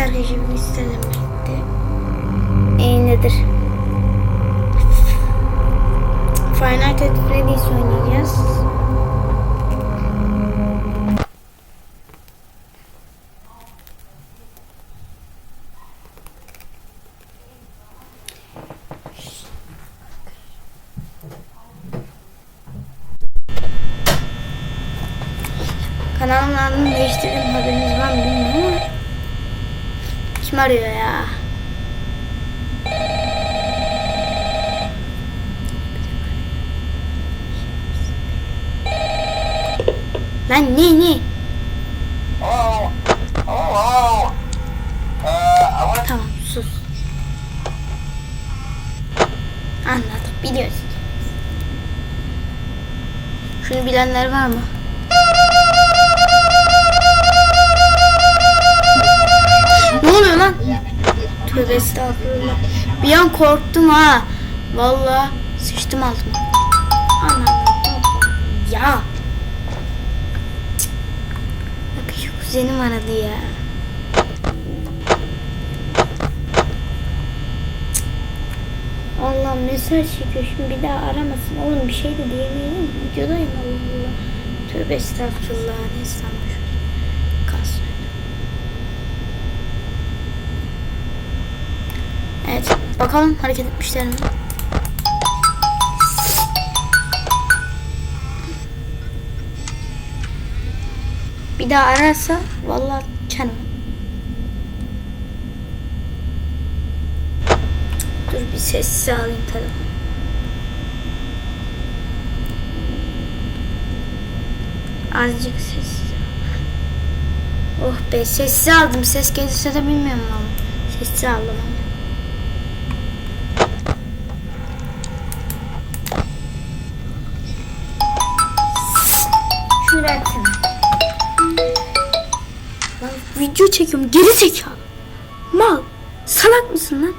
arkadaşlar bu istedim arıyor ya? Lan ne ne? Hello? Hello? Uh, I want Tamam sus. Anladık biliyoruz. Şunu bilenler var mı? Oluyor lan? Tövbe estağfurullah. Bir an korktum ha. Vallahi sıçtım altıma. Anam. Ya. Bak şu kuzenim aradı ya. Allah mesaj çekiyor şimdi bir daha aramasın. Oğlum bir şey de diyemeyelim. Videodayım Allah Allah. Tövbe estağfurullah. Ne sanmış. Kalsın. Evet. Bakalım hareket etmişler mi? Bir daha ararsa vallahi çanım. Dur bir sessiz alayım telefonu. Azıcık sessiz. Oh be sessiz aldım. Ses gelirse de bilmiyorum ama. Sessiz aldım ama. Video çekiyorum. Geri zekalı. Mal. Salak mısın lan?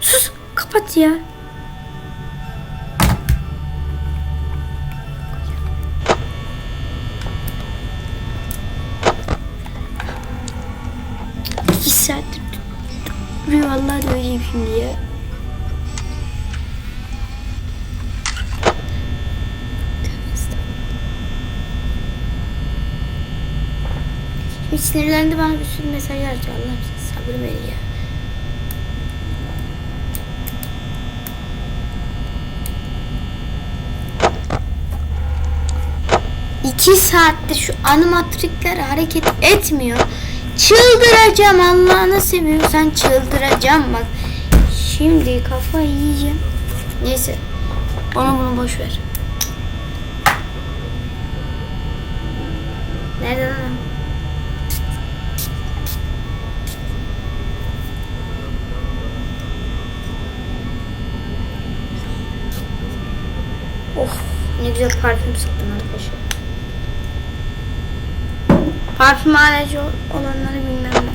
Sus. Kapat ya. İki saattir duruyor. Vallahi döveceğim şimdi ya. Sinirlendi bana bir sürü mesaj atıyor. Allah'ım sabır ver ya. İki saatte şu animatrikler hareket etmiyor. Çıldıracağım Allah'ını seviyorsan çıldıracağım bak. Şimdi kafa yiyeceğim. Neyse. Onu bunu boş ver. Nerede lan? O? Oh ne güzel parfüm sıktım arkadaşlar. Parfüm ol- olanları bilmem ne.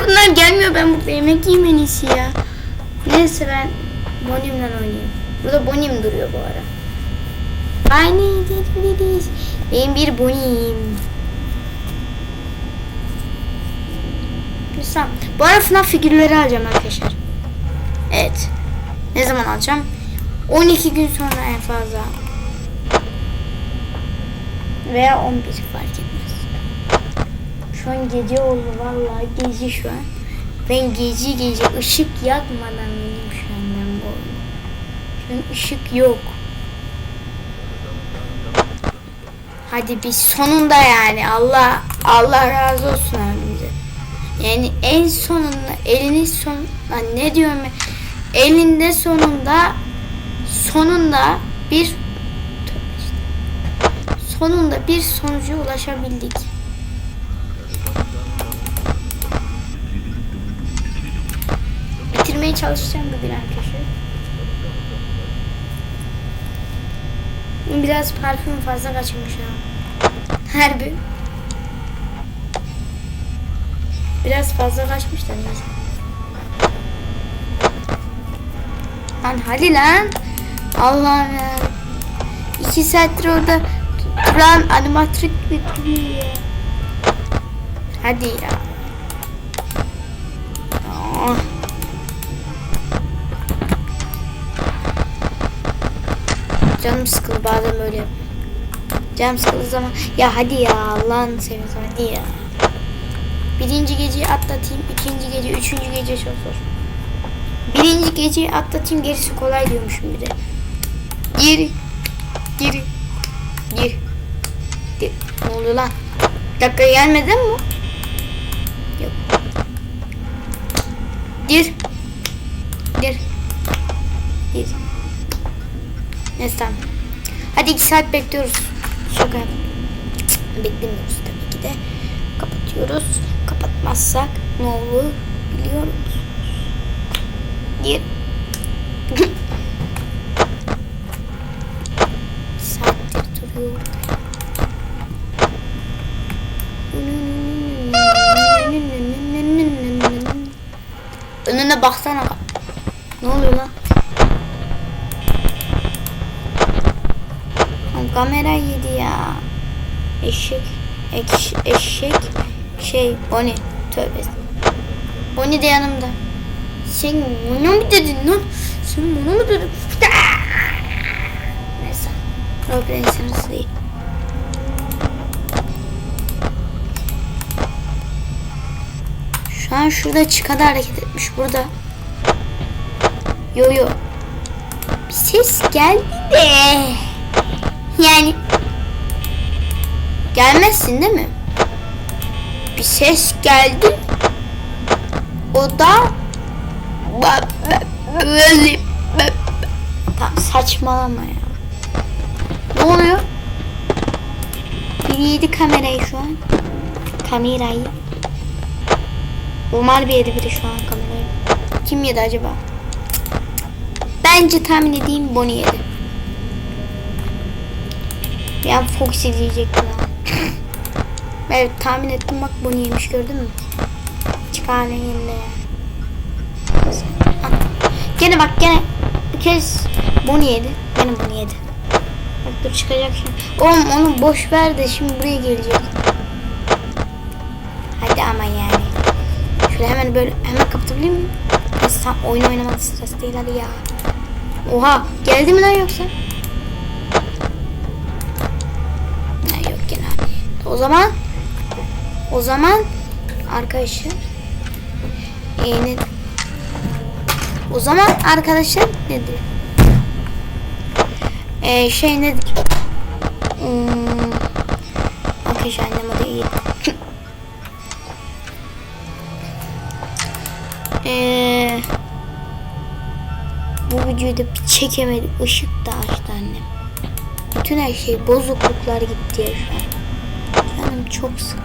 Bunlar gelmiyor ben burada yemek yiyeyim en iyisi ya. Neyse ben Bonnie'mle oynayayım. Burada Bonnie'm duruyor bu ara. Bonnie dediniz. Benim bir Bonnie'm. Lütfen. Bu ara FNAF figürleri alacağım arkadaşlar. Evet. Ne zaman alacağım? 12 gün sonra en fazla. Veya 11 fark etmez. Şu an gece oldu vallahi gece şu an. Ben gece gece ışık yakmadan benim şu an ben bu oyunu. Şu an ışık yok. Hadi bir sonunda yani Allah Allah razı olsun abimize. Yani en sonunda elini son ne diyorum ben? Elinde sonunda sonunda bir sonunda bir sonuca ulaşabildik. Bitirmeye çalışacağım bugün arkadaşlar. Biraz parfüm fazla kaçırmış ha. Harbi. Biraz fazla kaçmış da Lan hadi lan. Allah'ım ya. İki saattir orada Lan animatrik bitmiyor ya. Hadi ya. Aa. Canım sıkıldı bazen böyle. Canım sıkıldığı zaman ya hadi ya Allah'ını seversen hadi ya. Birinci geceyi atlatayım, ikinci gece, üçüncü gece çok zor. Birinci geceyi atlatayım gerisi kolay diyormuşum bir de. Gir, gir. gir. Ne oluyor lan? Dakika gelmedi mi? Yok. Gir. Gir. Gir. Neyse tamam. Hadi iki saat bekliyoruz. Şaka Beklemiyoruz tabii ki de. Kapatıyoruz. Kapatmazsak ne olur biliyoruz. Bir saattir duruyor. Önüne baksana. Ne oluyor lan? Kamera yedi ya. Eşek. Ekş, eşek. Şey. Bonnie. Tövbe. Bonnie de yanımda. Sen bana mı dedin lan? Sen bana mı dedin? Neyse. Sırası değil. Şu an şurada çıkadı hareket etmiş burada. Yo yo. Bir ses geldi de. Yani gelmezsin değil mi? Bir ses geldi. O da Ba- ba- böyle ba- Tamam saçmalama ya. Ne oluyor? Biri yedi kamerayı şu an. Kamerayı. Umar bir yedi biri şu an kamerayı. Kim yedi acaba? Bence tahmin edeyim Bonnie yedi. Ben Fox diyecektim ha. evet tahmin ettim bak Bonnie yemiş gördün mü? Çıkar yerine ya. Gene bak gene bir kez Bonnie yedi. Gene Bonnie yedi. Bak dur çıkacak şimdi. Oğlum onu boş ver de şimdi buraya gelecek. Hadi ama yani. Şöyle hemen böyle hemen kapatabilir miyim? Neyse tam oyun oynamak sırası değil hadi ya. Oha geldi mi lan yoksa? Ha, yok gene. O zaman o zaman arkadaşlar e, ne, o zaman arkadaşlar nedir? Ee, şey nedir? Hmm, arkadaşlar annem o iyi. Ee, bu videoyu da bir çekemedim. Işık da açtı annem. Bütün her şey bozukluklar gitti ya şu an. Canım çok sık.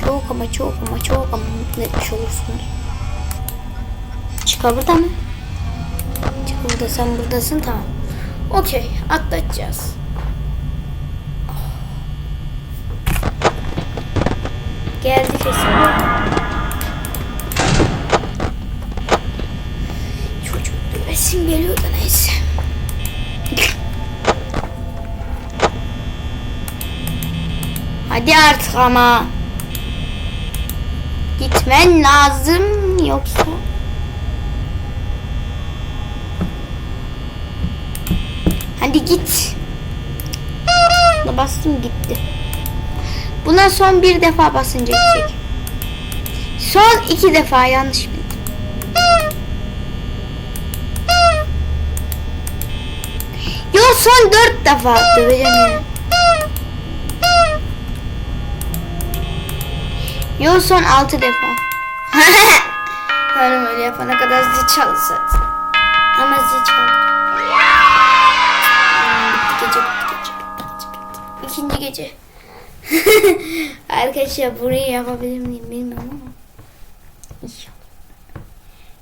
Çok ama çok ama çok ama mutlu etmiş olursunuz. Çıkar burada mı? Çıkar burada sen buradasın tamam. Okey atlatacağız. Geldi kesin. Çocuk resim geliyordu neyse. Hadi artık ama. Gitmen lazım yoksa. Git. Da bastım gitti. Buna son bir defa basınca gidecek. Son iki defa yanlış bildim. Yo son dört defa döveceğim yani. Yo son altı defa. Öyle öyle yapana kadar zil çaldı. Ama zil çaldı. İkinci gece. Arkadaşlar burayı yapabilir miyim bilmiyorum ama.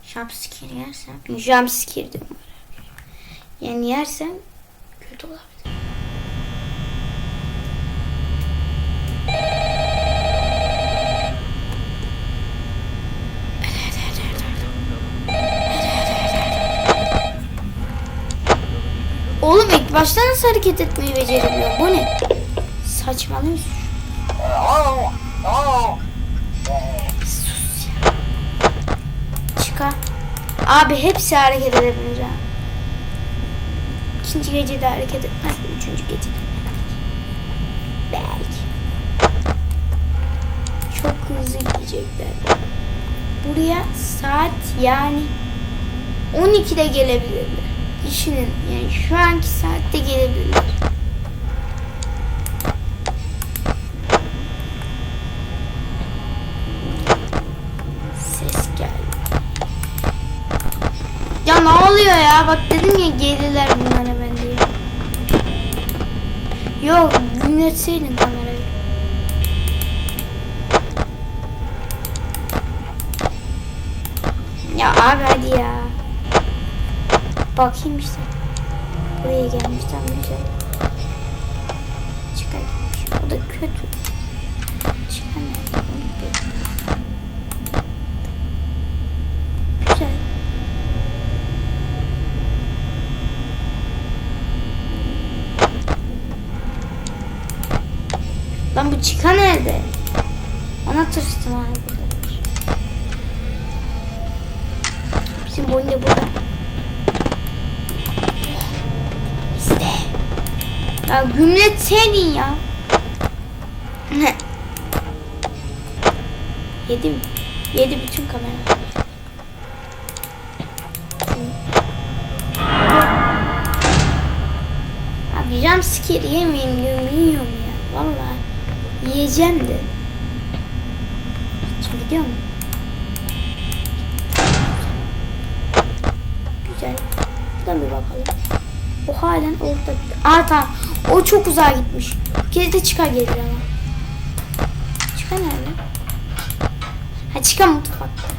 Jumpscare yersem. Jumpscare diyorum. Yani yersem kötü olabilir. Oğlum başta nasıl hareket etmeyi beceremiyor? Bu ne? Saçmalıyorsun. Sus ya. Çıkar. Abi hepsi hareket edebilir ha. İkinci gecede hareket etmez? Üçüncü gecede. Belki. Çok hızlı gidecekler. Buraya saat yani 12'de gelebilirler. Düşünün yani şu anki saatte gelebilirler. Ses geldi. Ya ne oluyor ya? Bak dedim ya gelirler bunlar hemen diye. Yok dinletseydin kamerayı. Ya abi hadi ya. Bakayım işte. Buraya gelmiş tam güzel. Çıkar gitmiş. O da kötü. Bilmiyorum. Güzel. Lan bu çıka nerede? Ona tırstım abi Ya gümlet senin ya. Yedi mi? Yedi bütün kamera. Abi jumpscare yemeyeyim diyorum yiyorum ya. Vallahi yiyeceğim de. Şimdi gidiyor mu? Güzel. Buradan bir bakalım. O halen orada. Aa tamam. O çok uzağa gitmiş. Bir kez de çıkar gelir ama. Çıkar nerede? Ha çıkar mutfakta.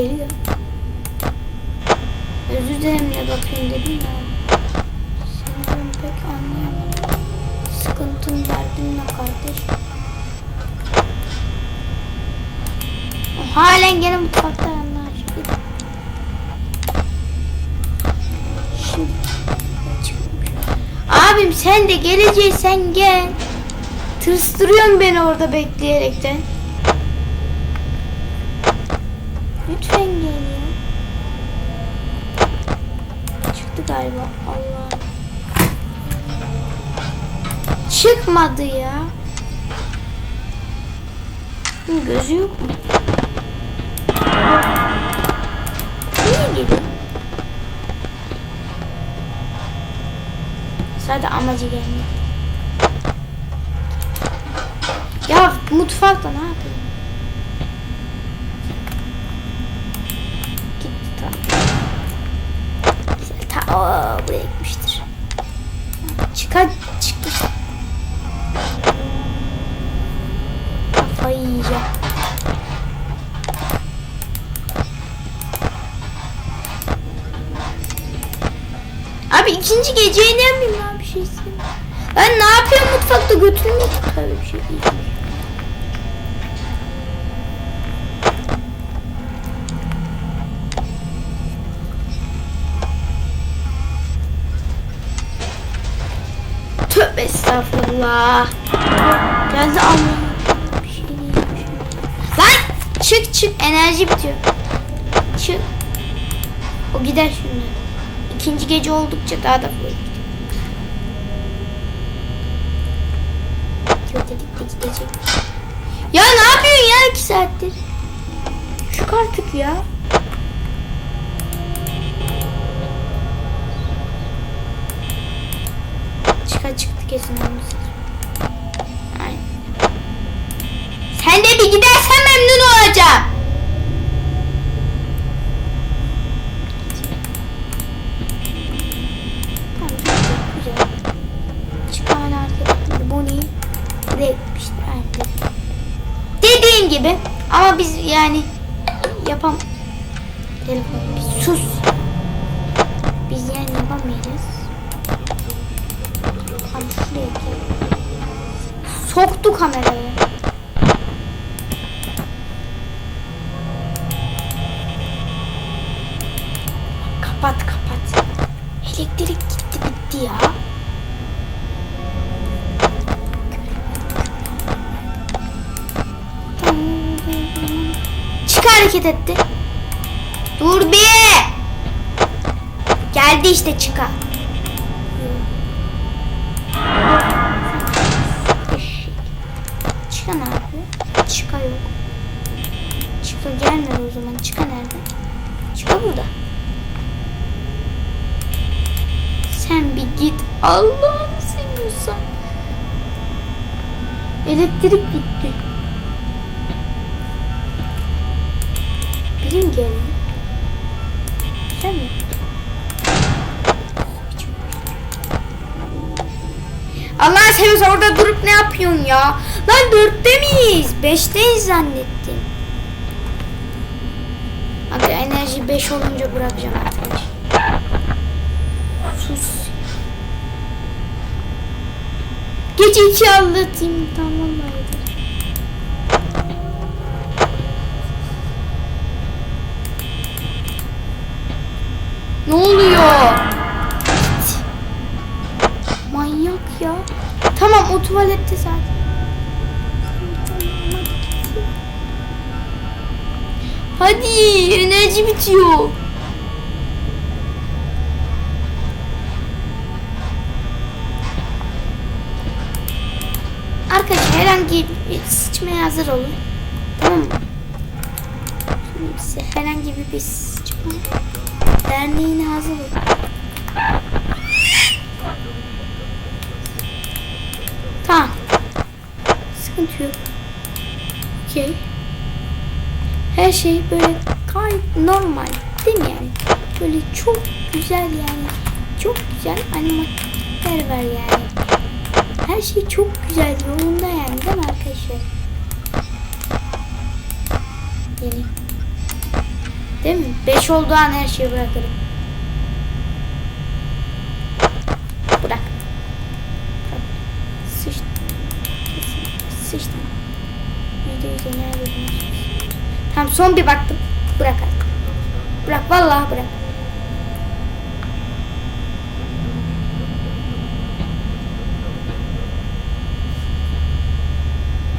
Geliyor. Özür dilerim ne bakayım dedim ya. Ben pek anlayamadım. Sıkıntın derdin ne kardeş? Halen gene mutfakta yanlar. Şimdi. Abim sen de geleceksen gel. Tırstırıyorsun beni orada bekleyerekten. Lütfen gel ya. Çıktı galiba. Allah. Çıkmadı ya. Hı, Gözü yok mu? Niye geliyor? Sadece amacı gelmek. Ya mutfakta ne yapayım? İkinci ne yapayım ya bir şey istemiyorum. Ben ne yapıyorum mutfakta götürmek tabii bir şey değil. Tövbe estağfurullah. Geldi Allah'ım. Şey şey. Lan çık çık enerji bitiyor. Çık. O gider şimdi. İkinci gece oldukça daha da. Gidiyor dedik de gidecek. Ya ne yapıyorsun ya iki saattir? Çık artık ya. Çıka çıktı kesin olmasın. Aynen. Sen de bir gidersen memnun Aynen. Dediğin gibi ama biz yani yapam telefon sus. Biz yani yapamayacağız. Soktu kamerayı. Çık hareket etti. Dur bir. Geldi işte çıka. Çıka ne yapıyor? Çıka yok. Çıka gelmedi o zaman. Çıka nerede? Çıka burada. Sen bir git. Allah'ını seviyorsan. Elektrik gitti. Mi geldi? Sen mi? Allah seviyorsa orada durup ne yapıyorsun ya? Lan dörtte miyiz? Beşteyiz zannettim. Aga enerji beş olunca bırakacağım artık. Sus. Gece iki anlatayım tamam haydi. Ne oluyor? Manyak ya. Tamam o tuvalette zaten. Hadi enerji bitiyor. Arkadaşlar herhangi bir sıçmaya hazır olun. Tamam mı? Şimdi herhangi bir, bir sıçma derneğine hazır olun. Tamam. Sıkıntı yok. Okey. Her şey böyle gayet normal. Değil mi yani? Böyle çok güzel yani. Çok güzel animatör var yani. Her şey çok güzel yolunda yani değil mi arkadaşlar? Yeni. Değil mi? 5 olduğu an her şeyi bırakırım. Bırak. Sıçtım. Sıçtım. Yüzde yüz enerji. Tamam son bir baktım. Bırak artık. Bırak vallahi bırak.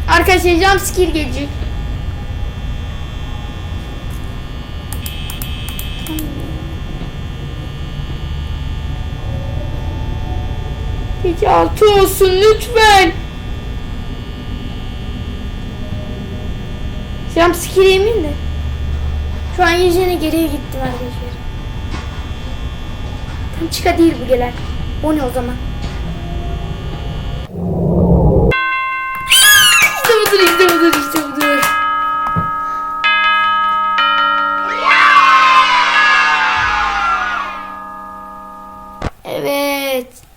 Arkadaşlar jumpscare gelecek. Altı olsun lütfen. Jumpscare yemin de. Şu an yüzüne geriye gittim arkadaşlar. Tam çıka değil bu gelen. O ne o zaman?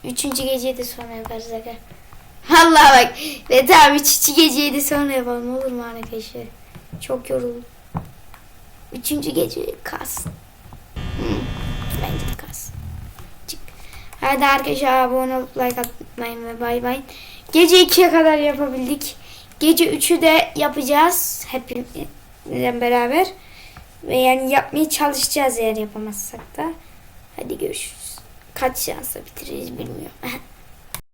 Üçüncü geceyi de sonra yaparız aga. Allah bak. Ve tamam üçüncü geceyi de sonra yapalım olur mu arkadaşlar? Çok yoruldum. Üçüncü gece kas. Hmm, bence kas. Çık. Hadi arkadaşlar abone olup like atmayın ve bay bay. Gece 2'ye kadar yapabildik. Gece 3'ü de yapacağız. Hepimizle beraber. Ve yani yapmaya çalışacağız eğer yapamazsak da. Hadi görüşürüz. Kaç şansla bitiririz bilmiyorum.